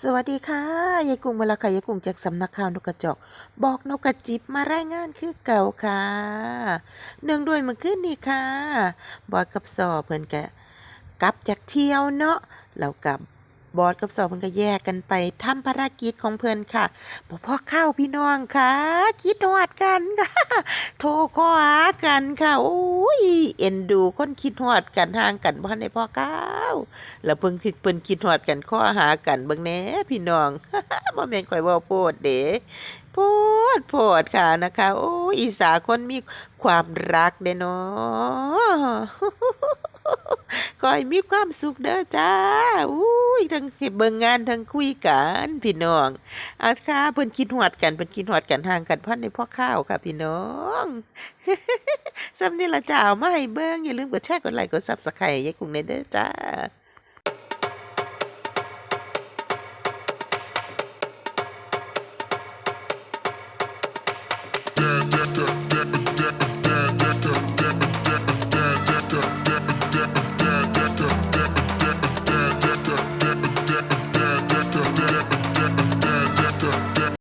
สวัสดีค่ะยายกุ้งมาละค่ะยายกุ้งจากสำนักข่าวนกกระจอก บอกนกกระจิบมารายงานคือเก่าค่ะเนื่องด้วยเมื่อคืนนี้ค่ะบอยกับสอเพิ่นกะกลับจากเที่ยวเนาะแล้วกับ บอดกับสอเพิ่นก็แยกกันไปทำภารกิจของเพิ่นค่ะบ่พอเข้าพี่น้องค่ะ คิดฮอดกันค่ะ โทรขอหากันค่ะโอ้ยเอ็นดูคนคิดฮอดกันห่างกันบ่ทันได้พอเข้าแล้วเพิ่งคิดเพิ่นคิดฮอดกันข้อหากันเบิ่งแน่พี่น้องบ่แม่นข่อยเว้าโพดเด้โพดโพดค่ะนะคะ โอ้ยอีสาคนมีความรักเด้เนาะ ขอยมีความสุขเด้อจ้าอุ้ยทั้งเบิ่งงานทั้งคุยกันพี่น้องอาค่ะเพิ่นคิดหอดกันเพิ่นคิดหอดกันห่างกันพันในพ่อข้าวค่ะพี่น้องสำนี่ละจ้าเอามาให้เบิ่งอย่าลืมกดแชร์กดไลค์กด Subscribe ยายกุ้งเด้อจ้า